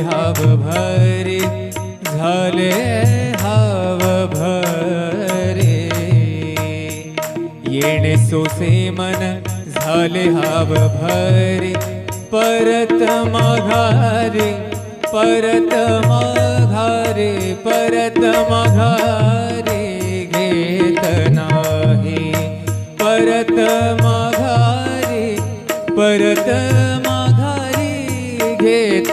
झाले भरे झाले हाव भरे. येणे सोसे मन झाले हाव भरे. परत माघारे परत माघारे परत माघारे घेत नाही. परत माघारी परत माघारी घेत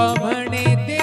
ಕಮಣೆ